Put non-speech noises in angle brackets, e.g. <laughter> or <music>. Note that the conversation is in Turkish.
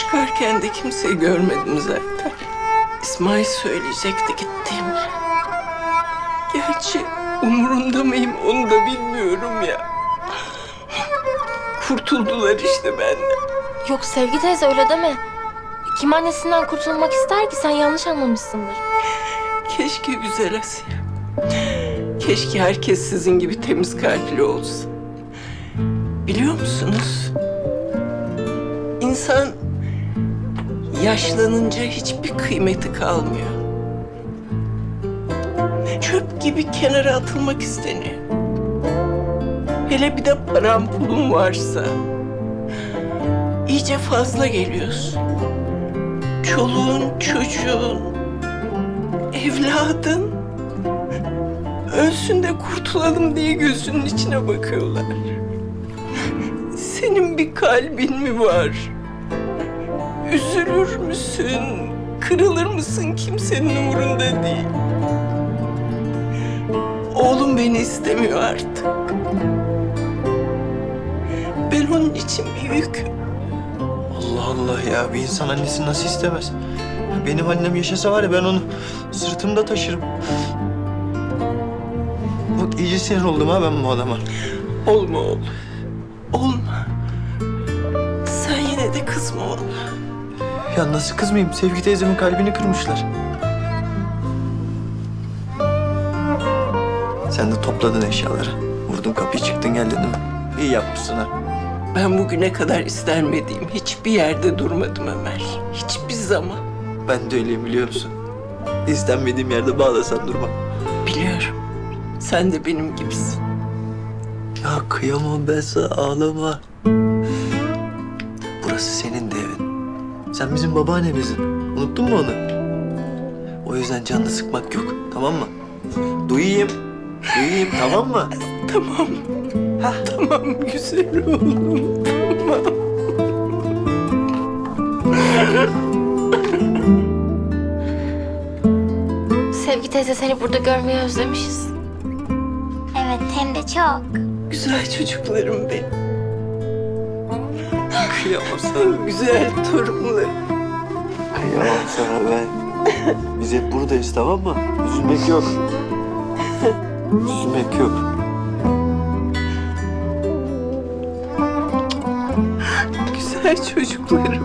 Çıkarken de kimseyi görmedim zaten. İsmail söyleyecekti gittiğimi. Gerçi umurunda mıyım onu da bilmiyorum ya. Kurtuldular işte benden. Yok Sevgi teyze öyle deme. Kim annesinden kurtulmak ister ki sen yanlış anlamışsındır. Keşke güzel Asiye. Keşke herkes sizin gibi temiz kalpli olsa. Biliyor musunuz? İnsan yaşlanınca hiçbir kıymeti kalmıyor. Çöp gibi kenara atılmak isteniyor. Hele bir de param pulum varsa iyice fazla geliyorsun. Çoluğun, çocuğun, evladın ölsün de kurtulalım diye gözünün içine bakıyorlar. Senin bir kalbin mi var? Üzülür müsün? Kırılır mısın kimsenin umurunda değil. Oğlum beni istemiyor artık. Ben onun için bir yüküm. Allah Allah ya bir insan annesini nasıl istemez? Benim annem yaşasa var ya ben onu sırtımda taşırım. Bak iyice sinir oldum ha ben bu adama. Olma oğlum. Olma. Sen yine de kızma ona. Ya nasıl kızmayayım? Sevgi teyzemin kalbini kırmışlar. Sen de topladın eşyaları. Vurdun kapıyı çıktın geldin değil mi? İyi yapmışsın ha. Ben bugüne kadar istenmediğim hiçbir yerde durmadım Ömer. Hiçbir zaman. Ben de öyleyim biliyor musun? İstenmediğim yerde bağlasan durmam. Biliyorum. Sen de benim gibisin. Ya kıyamam ben sana ağlama. Burası senin de evin. Sen bizim babaannemizin. Unuttun mu onu? O yüzden canını sıkmak yok. Tamam mı? Duyayım. Duyayım tamam mı? <laughs> Tamam. Tamam güzel oğlum. Tamam. Sevgi teyze seni burada görmeyi özlemişiz. Evet hem de çok. Güzel çocuklarım benim. Kıyamam. Güzel torunlarım. Kıyamam sana ben. Biz hep buradayız tamam mı? Üzülmek yok. Üzülmek yok. Güzel çocuklarım.